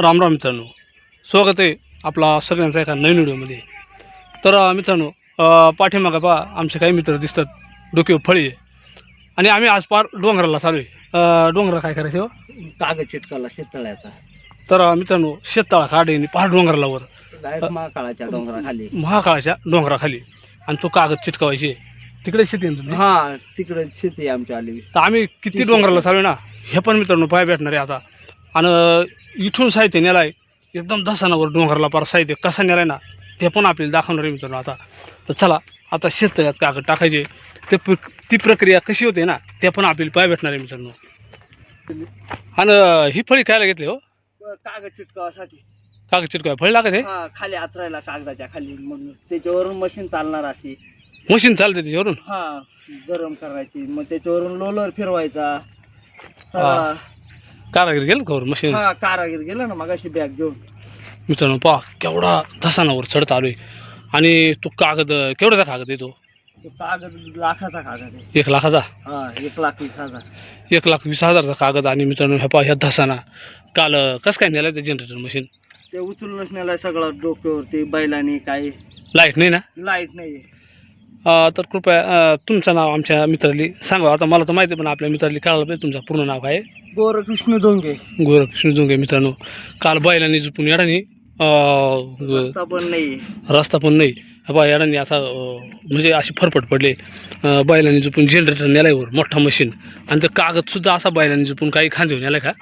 राम राम मित्रांनो. स्वागत आहे आपला सगळ्यांचा एका नवीन व्हिडिओमध्ये. तर मित्रांनो पाठीमागं पहा आमचे काही मित्र दिसतात. डोक्यावर फळी आहे. आणि आम्ही आज पार डोंगराला चालू आहे. अं, डोंगराला काय करायचं? हो? कागद चिटकावला शेततळ्याचा. तर मित्रांनो शेततळा काढे आणि पहाड डोंगराला वर महाकाळाच्या डोंगराखाली. महाकाळाच्या डोंगराखाली. आणि तो कागद चिटकावायची. तिकडे शेती आहे तुम्ही? हा तिकडे शेती आहे आमची आली. तर आम्ही किती डोंगराला चालू आहे ना? हे पण मित्रांनो पाय भेटणार आहे आता. आणि इथून साहित्य नेलं आहे एकदम धसानावर डोंगराला पार साहित्य कसा नेला आहे ना ते पण आपल्याला दाखवणार आहे मित्रांनो आता. तर चला आता शेततळ्यात कागद टाकायचे. ते प्र- ती प्रक्रिया कशी होते ना ते पण आपल्याला पाय भेटणार आहे मित्रांनो. आणि ही फळी खायला घेतली हो? कागद चिटकावासाठी. कागद चिटकाय फळी लागत आहे? हा खाली आतरायला कागदाच्या खाली मग त्याच्यावरून मशीन चालणार अशी. मशीन चालते त्याच्यावरून? हा गरम करायची. मग त्याच्यावरून लोलर फिरवायचा. सगळा. कारागीर गेलं वरून मशीन? हा कारागीर गेला ना मग अशी बॅग घेऊन. मित्रांनो पहा केवढा धसानावर चढत आलोय. आणि तो कागद केवढ्याचा कागद येतो तो? कागद लाखाचा कागद आहे. एक लाखाचा? हा एक लाख वीस हजार. एक लाख वीस हजारचा कागद आणि मित्रांनो ह्या पहा ह्या धसाना. काल कसं काय नेलं ते जनरेटर मशीन ते उचलूनच नेलाय सगळं डोक्यावरती बैलांनी काही लाइट नाही ना? लाइट नाही अं, तर कृपया अं, तुमचं नाव आमच्या मित्राली सांगा. आता मला तर माहिती आहे पण आपल्या मित्राली कळालं पाहिजे तुमचं पूर्ण नाव काय आहे. गोरकृष्ण धोंगे गोरकृष्ण जोंगे मित्रांनो. काल बैलांनी झुपून येडानी रस्ता पण नाही रस्ता पण नाही. बा याडांनी असा अं, म्हणजे अशी फरफट पडले. अं, बैलांनी झुपून जनरेटर नेलाय वर मोठा मशीन आणि ते कागदसुद्धा असा बैलांनी झुपून काही खांदेऊन नेलाय का?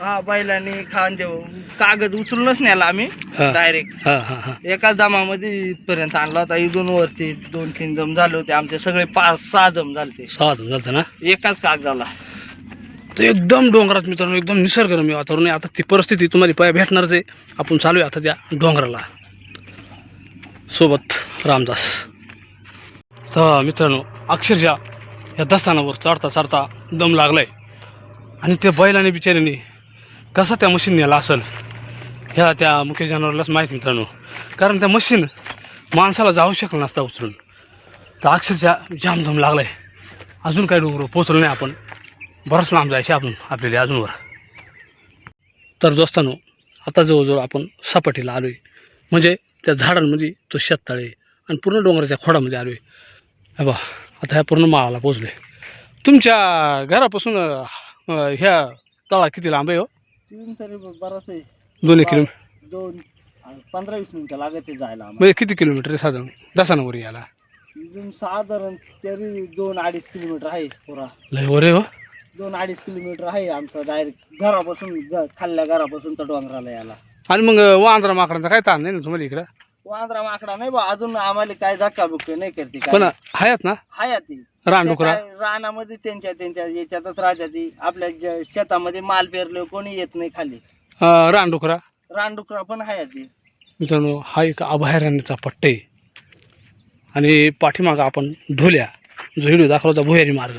हा बैलांनी खान देऊ कागद उचलूनच नेला आम्ही. हा. डायरेक्ट हां हां हां. एका दमामध्ये इथपर्यंत आणला होता. इथून वरती दोन तीन दम झाले होते. आमचे सगळे पाच सहा दम झाले सहा हजार झालं ना? एकाच कागदाला. तर एकदम डोंगरात मित्रांनो एकदम निसर्गरम्य वातावरण आहे. आता ती परिस्थिती तुम्हाला पाय भेटणारच आहे. आपण चालू आहे आता त्या डोंगराला. सोबत रामदास. तर मित्रांनो अक्षरशः या दस्तानावर चढता चढता दम लागलाय. आणि त्या बैलाने बिचाऱ्याने कसा त्या मशीन नेला असेल ह्या त्या मुख्य जनावरालाच माहीत मित्रांनो. कारण त्या मशीन माणसाला जाऊ शकलं नसता उचलून. तर अक्षरशः जाम दम लागलाय. अजून काही डोंगर पोचलो नाही आपण. बरंच लांब जायचे आपण आपल्याला अजूनवर. तर दोस्तानो आता जवळजवळ आपण सपाटीला आलो आहे म्हणजे त्या झाडांमध्ये तो शेततळे आणि पूर्ण डोंगराच्या खोडामध्ये आलो आहे बा आता ह्या पूर्ण माळाला पोचलो आहे तुमच्या घरापासून ह्या तळा किती लांब आहे हो? तीन तरी बराच आहे दोन एक किलोमीटर. दोन पंधरा वीस मिनिटं लागत आहे जायला म्हणजे किती किलोमीटर आहे साधारण? दसानावर इथून साधारण तरी दोन अडीच किलोमीटर आहे पुरा. लय वर आहे हो. दोन अडीच किलोमीटर आहे आमचं डायरेक्ट घरापासून खाल्ल्या घरापासून तर डोंगराला यायला. आणि मग वांद्रा माकडांचा काय ताण नाही ना तुम्हाला इकडं? वांद्रा माकडा नाही बा अजून आम्हाला काय धक्का बुक्की नाही करते काय. पण आहेत ना? हाया ती. रानडुकरा? ते काय रानामध्ये त्यांच्या त्यांच्या याच्यातच राहत्या ती. आपल्या शेतामध्ये माल पेरले कोणी येत नाही खाली. अं, रानडुकरा? रानडुकरा पण हाया ती. मित्रांनो हा एक अभयारण्याचा पट्टा आणि पाठीमागं आपण ढोल्या जो व्हिडिओ दाखवला होता भुयारी मार्ग.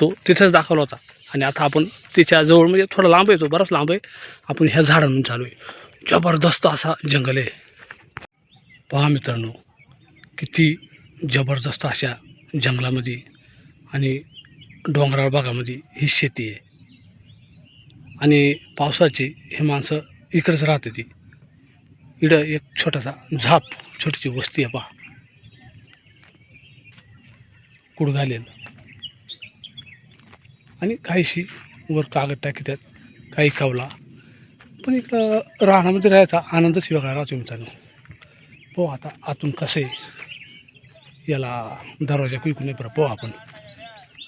तो तिथंच दाखवला होता. आणि आता आपण तिच्या जवळ म्हणजे थोडा लांब आहे तो बराच लांब आहे. आपण ह्या झाडांमध्ये चालू आहे. जबरदस्त असा जंगल आहे. पहा मित्रांनो किती जबरदस्त अशा जंगलामध्ये आणि डोंगराळ भागामध्ये ही शेती आहे. आणि पावसाची हे माणसं इकडंच राहते ती. इकडं एक छोटासा झाप छोटीशी वस्ती आहे पहा. कुडघालेलं आणि काहीशी वर कागद टाकी त्यात काही कवला. पण इकडं राहण्यामध्ये राहायचा आनंदच वेगळा राहतो मित्रांनो पाहू आता आतून कसं आहे. याला दरवाजा कुईकून नाही बरं पाहू आपण.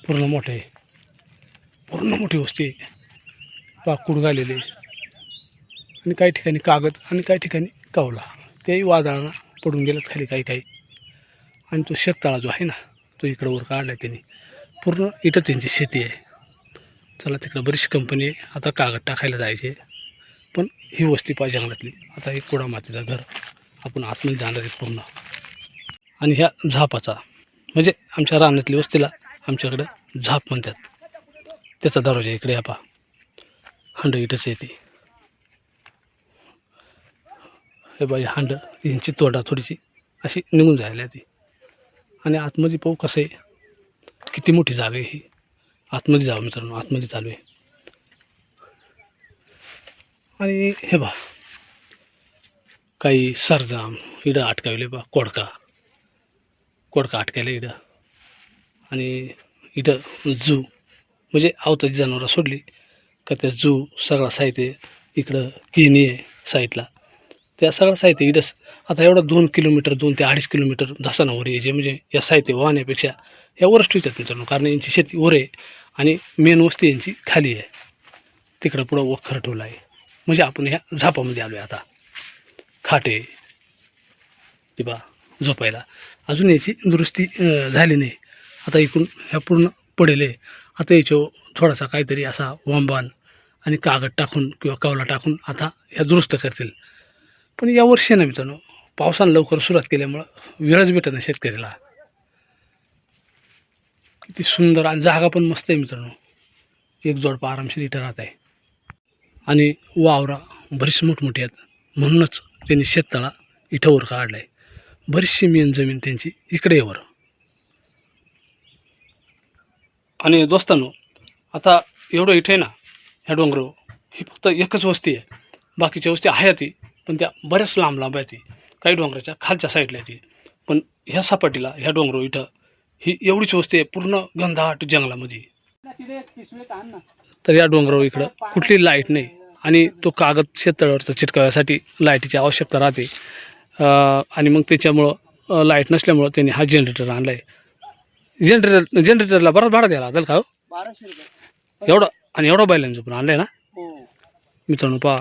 पूर्ण मोठे आहे. पूर्ण मोठी वस्ती आहे. पहा घालेली आणि काही ठिकाणी कागद आणि काही ठिकाणी कवला. तेही वादळानं पडून गेलं खाली काही काही. आणि तो शेततळा जो आहे ना तो इकडं वर काढला आहे त्यांनी. पूर्ण इथं त्यांची शेती आहे. चला तिकडं बरीचशी कंपनी आहे आता कागद टाकायला जायचे. पण ही वस्ती पाहिजे जंगलातली. आता एक कोडा मातीचा घर. आपण आतमध्ये जाणार आहे पूर्ण. आणि ह्या झापाचा. म्हणजे आमच्या रानातली वस्तीला आमच्याकडं झाप म्हणतात. त्याचा दरवाजा इकडे या पहा. हंड इथंच येते हे बाई हांड यांची तोंडा थोडीशी अशी निघून जायला ती. आणि आतमध्ये पाहू कसं आहे. किती मोठी जागा आहे ही. आतमध्ये जावं मित्रांनो आतमध्ये चालू आहे. आणि हे बा काही सरजाम इडं अटकावले बा कोडका. कोडका अटकायला इडं. आणि इथं जू म्हणजे अवताची जनावरं सोडली का त्या जू सगळं साहित्य इकडं किनी आहे साईडला त्या सगळं साहित्य इडंच आता एवढं दोन किलोमीटर दोन ते अडीच किलोमीटर धसानावर यायचे म्हणजे या साहित्य वाहण्यापेक्षा या वरच ठेवतात मित्रांनो कारण यांची शेती वर आहे. आणि मेन वस्ती यांची खाली आहे. तिकडं पुढं वखर ठेवला आहे. म्हणजे आपण ह्या झापामध्ये आलो आहे आता. खाटे. ते बा झोपायला. अजून याची दुरुस्ती झाली नाही. आता इकडून ह्या पूर्ण पडेल आहे आता याच्यावर थोडासा काहीतरी असा वांबान आणि कागद टाकून किंवा कवला टाकून आता ह्या दुरुस्त करतील. पण या वर्षी ना मित्रांनो पावसानं लवकर सुरुवात केल्यामुळं विरज भेटत नाही शेतकऱ्याला. किती सुंदर आणि जागा पण मस्त आहे मित्रांनो. एक जोडपा आरामशीर इथं राहत आहे. आणि वावरा बरीच मोठमोठी आहेत. म्हणूनच त्यांनी शेततळा इथंवर काढला आहे बरीचशी मेन जमीन त्यांची इकडे आहे वर. आणि दोस्तांनो आता एवढं इथे आहे ना ह्या डोंगरावर ही फक्त एकच वस्ती आहे. बाकीच्या वस्ती आहे ती पण त्या बऱ्याच लांब लांब आहे ती काही डोंगराच्या खालच्या साईडला आहे ती पण ह्या सपाटीला ह्या डोंगरावर इथं ही एवढीच वस्ती आहे पूर्ण गंधाट जंगलामध्ये. तर या डोंगरावर इकडं कुठली लाइट नाही आणि तो कागद शेततळ्यावरचा चिटकाव्यासाठी लाईटीची आवश्यकता राहते. आणि मग त्याच्यामुळं लाइट नसल्यामुळं त्यांनी हा जनरेटर आणला आहे जनरेटर जनरेटरला बराच भाडा द्यायला लागेल का हो? एवढं आणि एवढा बैलांचं पण आणलं आहे ना? हो. मित्रांनो पहा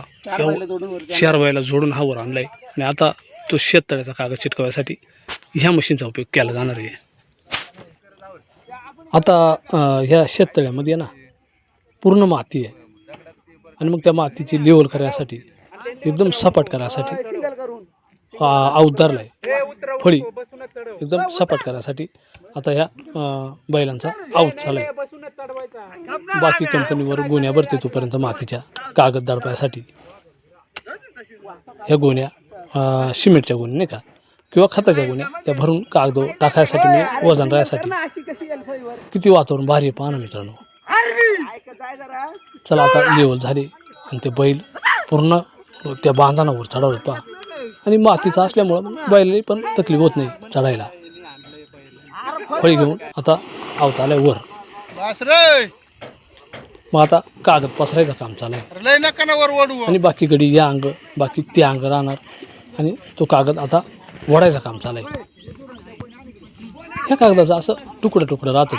चार बैलं जोडून हा वर आणलाय. आणि आता तो शेततळ्याचा कागद चिटकवायसाठी ह्या मशीनचा उपयोग केला जाणार आहे. आता अं, ह्या शेततळ्यामध्ये ना पूर्ण माती आहे. आणि मग त्या मातीची लेवल करण्यासाठी एकदम सपाट करण्यासाठी अवतारला आहे फळी एकदम सपाट करण्यासाठी आता ह्या अं, बैलांचा आऊत चालू आहे. बाकी कंपनीवर गोण्या भरते तोपर्यंत मातीच्या कागद दडपायसाठी. ह्या गोण्या अं, सिमेंटच्या गोण्या नाही का? किंवा खताच्या गोण्या त्या भरून कागद टाकायसाठी म्हणजे वजन फळीवर किती वातावरण भारी आहे पहा ना मित्रांनो. ऐकत जाय जरा चला आता लेवल झाली आणि ते बैल पूर्ण त्या बांधानावर चढवलं पहा. आणि मातीचा असल्यामुळं मग बैलाला पण तकलीफ होत नाही चढायला. फळी घेऊन आता आवत आलाय वर. बस रे! मग आता कागद पसरायचं काम चालू आहे. आणि बाकी गडी या अंग बाकी ते अंग राहणार. आणि तो कागद आता वडायचं काम चालू आहे ह्या कागदाचं असं तुकडं तुकडं राहतं.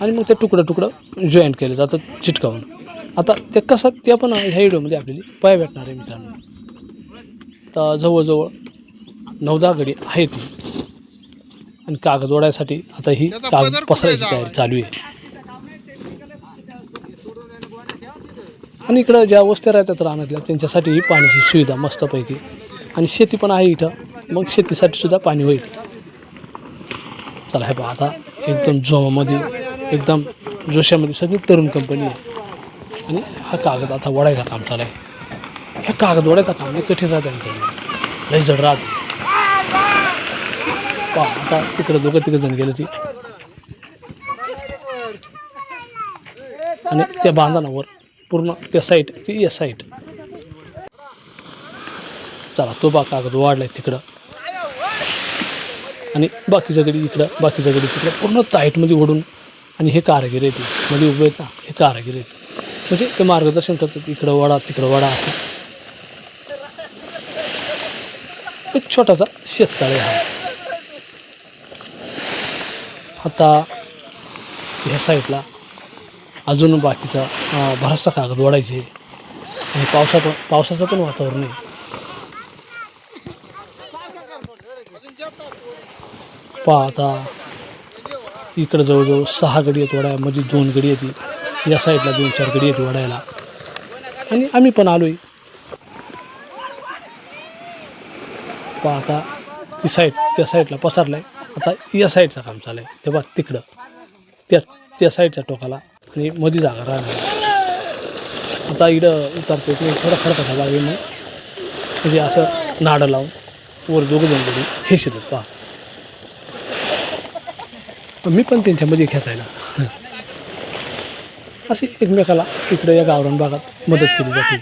आणि मग ते तुकडं तुकडं जॉईंट केलं जातं चिटकावून. आता ते कसं ते पण ह्या व्हिडिओमध्ये आपल्याला पाय भेटणार आहे मित्रांनो. तर जवळजवळ नऊ दहा गडी आहे ती आणि कागद ओढायसाठी आता ही कागद पसरायची? तयारी चालू आहे. आणि इकडं ज्या वस्त्या राहतात रानातल्या त्यांच्यासाठी ही पाण्याची सुविधा मस्तपैकी. आणि शेती पण आहे इथं. मग शेतीसाठी सुद्धा पाणी होईल. चला हे पहा आता एकदम जोमामध्ये एकदम जोशामध्ये सगळी तरुण कंपनी आहे. आणि हा कागद आता वडायचा काम चालू आहे. ह्या कागद वडायचा काम नाही कठीण राहतं त्यांचं लय जड राहतं. पहा आता तिकडं दोघं तिकडे जण गेले ती आणि त्या बांधणावर पूर्ण त्या साईट ती या साईट चला तो बा कागद वाढलाय तिकडं. आणि बाकीच्या गडी इकडं बाकीच्या गडी तिकडं पूर्ण टाईटमध्ये ओढून आणि हे कारागिरी येते मध्ये उभे आहेत ना हे कारागिरी येते म्हणजे ते मार्गदर्शन करतात इकडं वडा तिकडं वडा असं. एक छोटासा शेततळे हा. आता ह्या साईडला अजून बाकीचा बराचसा कागद ओढायचे. आणि पावसा पण पावसाचं पण वातावरण आहे. पहा आता इकडं जवळजवळ सहा गडी आहेत वडाय म्हणजे दोन गडी येते या साईडला दोन चार गडी येते वडायला. आणि आम्ही पण आलो आहे पहा आता ती साईड त्या साईडला पसरला आहे आता या साईडचं काम चालू आहे तेव्हा तिकडं. त्या त्या साईडच्या टोकाला. आणि मधी जागा राहणार. आता इकडं उतरतो इकडे थोडा खडकाचा भाग मग म्हणजे असं नाडं लावून वर दोघं जण गडी खेचतात पहा. मी पण त्यांच्यामध्ये खेचायला. अशी एकमेकाला इकडं या गावरान भागात मदत केली जाते.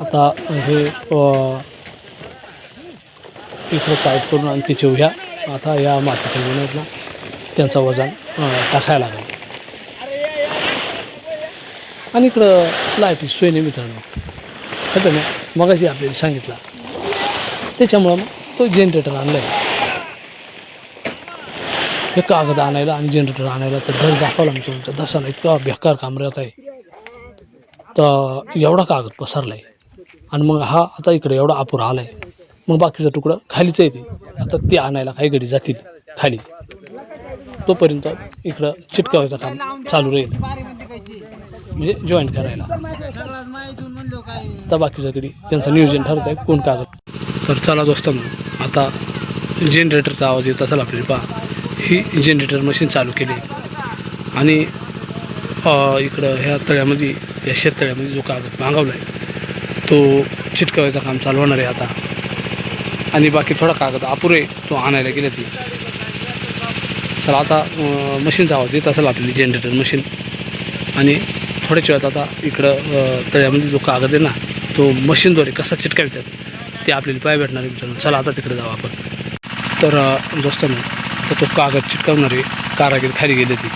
आता हे इकडं टाईट करून आणि तिचे उभ्या. आता या मातीच्या गुन्ह्यातला त्यांचा वजन टाकायला लागला. आणि इकडं लाईटची सोय नाही मित्रांनो. मगाशी आपल्याला सांगितलं त्याच्यामुळं मग तो जनरेटर आणला आहे हे कागद आणायला आणि जनरेटर आणायला तर दर दाखवला मी त्या दसाला इतका बेकार काम राहत आहे तर एवढा कागद पसरला आहे आणि मग हा आता इकडे एवढा अपुरा आला आहे मग बाकीचं तुकडं खालीच येते आता ते आणायला काही घडी जातील खाली. तोपर्यंत इकडं चिटकावायचं काम चालू राहील. म्हणजे जॉईन करायला. तर बाकीचं घडी त्यांचं नियोजन ठरत आहे कोण कागद तर चला दोस्तांनो आता जनरेटरचा आवाज येत असेल आपल्याला पहा. ही जनरेटर मशीन चालू केली. आणि इकडं ह्या तळ्यामध्ये या शेततळ्यामध्ये जो कागद मागवला आहे तो चिटकवायचं काम चालू होणार आहे आता. आणि बाकी थोडा कागद अपुरे तो आणायला गेला ती. चला आता मशीनचा आवाज येत असेल आपली जनरेटर मशीन आणि थोड्याच वेळात आता इकडं तळ्यामध्ये जो कागद आहे ना तो मशीनद्वारे कसा चिटकायचा ते आपल्याला पाय भेटणार आहे मित्रांनो. चला आता तिकडे जाऊ आपण. तर अ, दोस्तांनो आता तो कागद चिटकावणारे कारागीर खाली गेले ती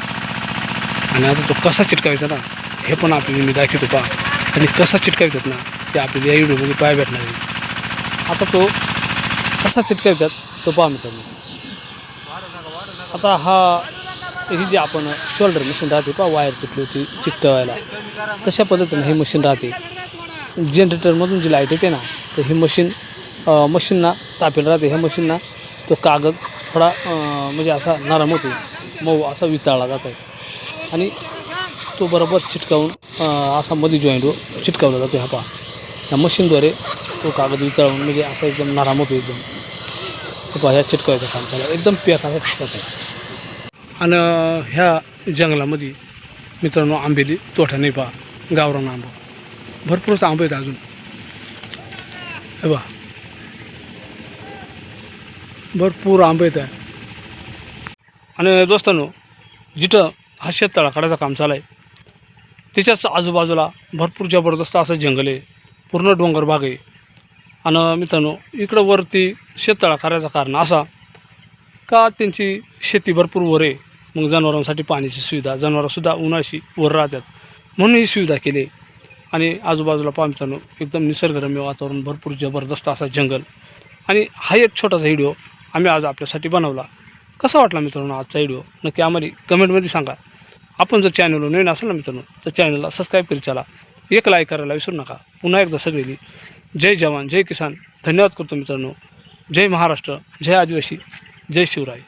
आणि आता तो कसा चिटकावायचा ना हे पण आपल्याला मी दाखवतो पहा. आणि कसा चिटकावतात ना ते आपल्याला या व्हिडिओमध्ये पाय भेटणार आहे. आता तो कसा चिटकावतात तो पहा मित्रांनो. आता हा ही जी आपण शोल्डर मशीन राहते पहा वायर तुटली होती चिकटवायला तशा पद्धतीनं हे मशीन राहते? जनरेटरमधून जी लाइट येते ना तर ही मशीन मशीनना तापेल राहते. ह्या मशीनना तो कागद थोडा म्हणजे असा नरम होतो. मऊ असा वितळला जात आहे. आणि तो बरोबर चिटकावून असा मध्ये जॉईंट चिटकावला जातो हा पहा. ह्या मशीनद्वारे तो कागद वितळवून म्हणजे असा एकदम नरम होतो एकदम. तो पहा ह्या चिटकावायचं काम चालू एकदम पॅक असा चिटकत आहे आणि ह्या जंगलामध्ये मित्रांनो आंबेली तोठा नाही पहा गावरान आंबा. भरपूरच आंबे आहेत अजून. हे बा भरपूर आंबे आहेत. आणि दोस्तांनो जिथं हा शेततळा काढायचं काम चालू आहे त्याच्याच आजूबाजूला भरपूर जबरदस्त असं जंगल आहे पूर्ण डोंगर भाग आहे. आणि मित्रांनो इकडं वरती शेततळा करायचं कारण असा का त्यांची शेती भरपूर वर आहे मग जनावरांसाठी पाण्याची सुविधा जनावरंसुद्धा उन्हाशी वर राहतात. म्हणून ही सुविधा केली आहे. आणि आजूबाजूला पहा मित्रांनो एकदम निसर्गरम्य वातावरण भरपूर जबरदस्त असा जंगल. आणि हा एक छोटासा व्हिडिओ आम्ही आज आपल्यासाठी बनवला. कसा वाटला मित्रांनो आजचा व्हिडिओ? नक्की आम्हाला कमेंटमध्ये सांगा. आपण जर चॅनलवर नवीन असेल ना मित्रांनो तर चॅनलला सबस्क्राईब करी चला. एक लाईक करायला विसरू नका. पुन्हा एकदा सगळी जय जवान जय किसान. धन्यवाद करतो मित्रांनो. जय महाराष्ट्र जय आदिवासी जय शिवराय.